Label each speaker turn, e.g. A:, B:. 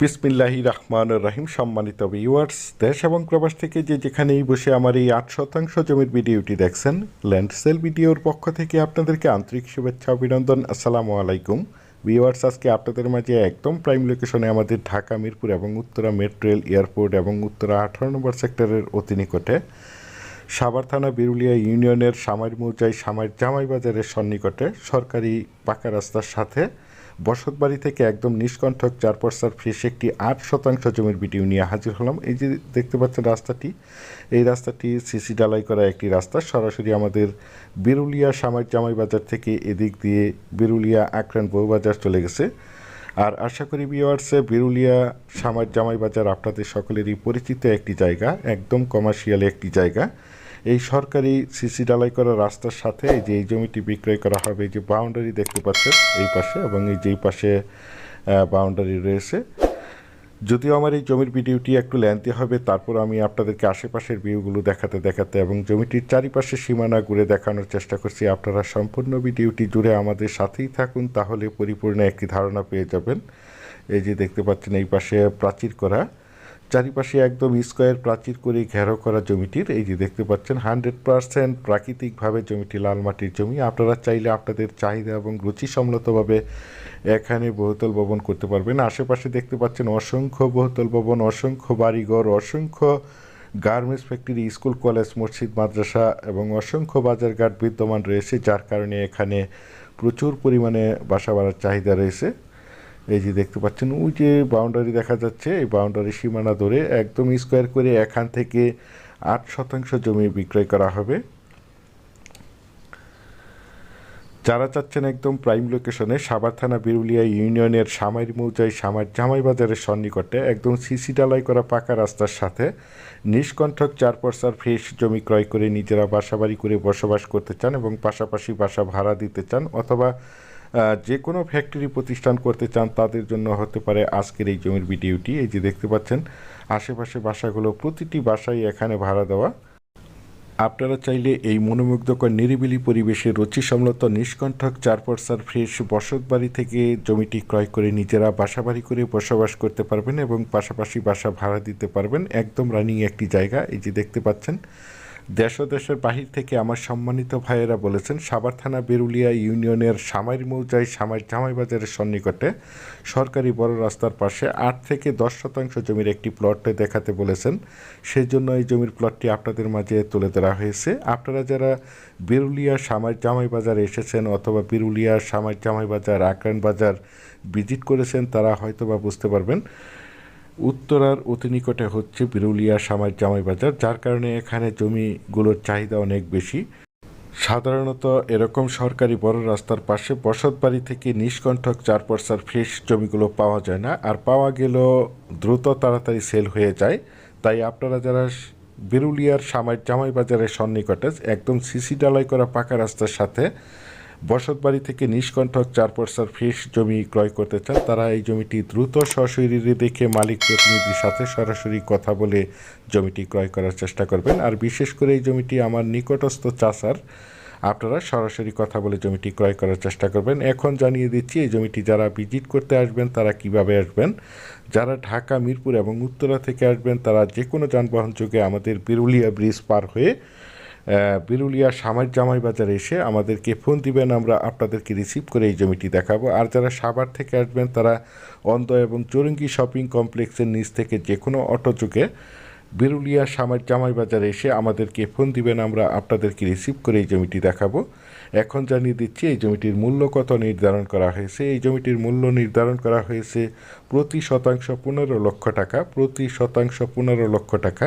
A: বিসমিল্লাহি রহমান রহিম, সম্মানিত ভিউয়ার্স দেশ এবং প্রবাস থেকে যে যেখানেই বসে আমার এই আট শতাংশ জমির ভিডিওটি দেখছেন, ল্যান্ড সেল ভিডিওর পক্ষ থেকে আপনাদেরকে আন্তরিক শুভেচ্ছা, অভিনন্দন, আসসালামু আলাইকুম। ভিউয়ার্স আজকে আপনাদের মাঝে একদম প্রাইম লোকেশনে আমাদের ঢাকা, মিরপুর এবং উত্তরা মেট্রো রেল এয়ারপোর্ট এবং উত্তরা আঠারো নম্বর সেক্টরের অতি নিকটে সাভার থানা, বিরুলিয়া ইউনিয়নের সামার মৌজায় সামার জামাই বাজারের সন্নিকটে সরকারি পাকা রাস্তার সাথে বসতবাড়ি থেকে একদম নিষ্কণ্ঠক চার পর্সার ফ্রেশ একটি আট শতাংশ জমির ভিডিও নিয়ে হাজির হলাম। এই যে দেখতে পাচ্ছেন রাস্তাটি, এই রাস্তাটি সিসি ডালাই করা একটি রাস্তা। সরাসরি আমাদের বিরুলিয়া সামার জামাই বাজার থেকে এদিক দিয়ে বিরুলিয়া আক্রান বউবাজার চলে গেছে। আর আশা করি বিওয়ার্সে বিরুলিয়া সামার জামাই বাজার আপনাদের সকলেরই পরিচিত একটি জায়গা, একদম কমার্শিয়াল একটি জায়গা। এই সরকারি সিসি ডালাই করা রাস্তার সাথে এই যে এই জমিটি বিক্রয় করা হবে, এই যে বাউন্ডারি দেখতে পাচ্ছেন এই পাশে এবং এই যেই পাশে বাউন্ডারি রয়েছে। যদিও আমার এই জমির ভিডিওটি একটু লেন্থি হবে, তারপর আমি আপনাদেরকে আশেপাশের ভিউগুলো দেখাতে দেখাতে এবং জমিটির চারিপাশে সীমানা ঘুরে দেখানোর চেষ্টা করছি। আপনারা সম্পূর্ণ ভিডিওটি জুড়ে আমাদের সাথেই থাকুন, তাহলে পরিপূর্ণ একটি ধারণা পেয়ে যাবেন। এই যে দেখতে পাচ্ছেন এই পাশে প্রাচীর করা। চারিপাশে একদম স্কোয়ার প্রাচীর করে ঘেরো করা জমিটির, এই যে দেখতে পাচ্ছেন, হান্ড্রেড পারসেন্ট প্রাকৃতিকভাবে জমিটি লাল মাটির জমি। আপনারা চাইলে আপনাদের চাহিদা এবং রুচিসম্মতভাবে এখানে বহুতল ভবন করতে পারবেন। আশেপাশে দেখতে পাচ্ছেন অসংখ্য বহুতল ভবন, অসংখ্য বাড়িঘর, অসংখ্য গার্মেন্টস ফ্যাক্টরি, স্কুল, কলেজ, মসজিদ, মাদ্রাসা এবং অসংখ্য বাজারঘাট বিদ্যমান রয়েছে, যার কারণে এখানে প্রচুর পরিমাণে বাসা বাড়ার চাহিদা রয়েছে। এই যে দেখতে পাচ্ছেন, ওই যে বাউন্ডারি দেখা যাচ্ছে, এই বাউন্ডারি সীমানা ধরে একদম স্কোয়ার করে এখান থেকে আট শতাংশ জমি বিক্রয় করা হবে। যারা চাচ্ছেন একদম প্রাইম লোকেশনে সাভার থানা, বিরুলিয়া ইউনিয়নের সামাইর মৌজায় সামার জামাই বাজারের সন্নিকটে একদম সিসি ডালাই করা পাকা রাস্তার সাথে নিষ্কণ্ঠক চার পর্সার ফ্রেশ জমি ক্রয় করে নিজেরা বাসাবাড়ি করে বসবাস করতে চান এবং পাশাপাশি বাসা ভাড়া দিতে চান অথবা যে কোনো ফ্যাক্টরি প্রতিষ্ঠান করতে চান, তাদের জন্য হতে পারে আজকের এই জমির ভিডিওটি। এই যে দেখতে পাচ্ছেন, আশেপাশে বাসাগুলো, প্রতিটি বাসায় এখানে ভাড়া দেওয়া। আপনারা চাইলে এই মনোমুগ্ধকর, নিরিবিলি পরিবেশে রুচিসম্মত নিষ্কণ্ঠক চার পর্সার ফ্রেশ বসত বাড়ি থেকে জমিটি ক্রয় করে নিজেরা বাসাবাড়ি করে বসবাস করতে পারবেন এবং পাশাপাশি বাসা ভাড়া দিতে পারবেন। একদম রানিং একটি জায়গা, এই যে দেখতে পাচ্ছেন। দেশ দেশের বাহির থেকে আমার সম্মানিত ভাইয়েরা বলেছেন, সাভার থানা বেরুলিয়া ইউনিয়নের সামাইর মৌজায় সামাই জামাই বাজারের সন্নিকটে সরকারি বড় রাস্তার পাশে আট থেকে দশ শতাংশ জমির একটি প্লট দেখাতে বলেছেন। সেই জন্য এই জমির প্লটটি আপনাদের মাঝে তুলে ধরা হয়েছে। আপনারা যারা বেরুলিয়া সামাই জামাই বাজারে এসেছেন অথবা বেরুলিয়া সামাই জামাই বাজার আক্রান বাজার ভিজিট করেছেন, তারা হয়তো বা বুঝতে পারবেন। উত্তরার অতি নিকটে হচ্ছে বিরুলিয়া জামাই বাজার, যার কারণে এখানে জমিগুলোর চাহিদা অনেক বেশি। সাধারণত এরকম সরকারি বড় রাস্তার পাশে বসত বাড়ি থেকে নিষ্কণ্ঠক চার পর্সার ফ্রেশ জমিগুলো পাওয়া যায় না, আর পাওয়া গেলেও দ্রুত তাড়াতাড়ি সেল হয়ে যায়। তাই আপনারা যারা বিরুলিয়ার সামার জামাই বাজারের সন্নিকটে একদম সিসি ডালাই করা পাকা রাস্তার সাথে বসতবাড়ি থেকে নিষ্কণ্ঠক চার পর্সার ফ্রেশ জমি ক্রয় করতে চান, তারা এই জমিটি দ্রুত সশরীরে দেখে মালিক প্রতিনিধির সাথে সরাসরি কথা বলে জমিটি ক্রয় করার চেষ্টা করবেন। আর বিশেষ করে এই জমিটি আমার নিকটস্থ চাষার, আপনারা সরাসরি কথা বলে জমিটি ক্রয় করার চেষ্টা করবেন। এখন জানিয়ে দিচ্ছি, এই জমিটি যারা ভিজিট করতে আসবেন, তারা কীভাবে আসবেন? যারা ঢাকা, মিরপুর এবং উত্তরা থেকে আসবেন, তারা যে কোনো যানবাহন যোগে আমাদের বিরুলিয়া ব্রিজ পার হয়ে বিরুলিয়া সামার জামাই বাজারে এসে আমাদেরকে ফোন দিবেন, আমরা আপনাদেরকে রিসিভ করে এই জমিটি দেখাবো। আর যারা সাভার থেকে আসবেন, তারা অন্ধ এবং চৌরঙ্গি শপিং কমপ্লেক্সের নিচ থেকে যে কোনো অটো যুগে বিরুলিয়া সামার জামাই বাজারে এসে আমাদেরকে ফোন দিবেন, আমরা আপনাদেরকে রিসিভ করে এই জমিটি দেখাবো। এখন জানিয়ে দিচ্ছি, এই জমিটির মূল্য কত নির্ধারণ করা হয়েছে? এই জমিটির মূল্য নির্ধারণ করা হয়েছে প্রতি শতাংশ পনেরো লক্ষ টাকা, প্রতি শতাংশ পনেরো লক্ষ টাকা।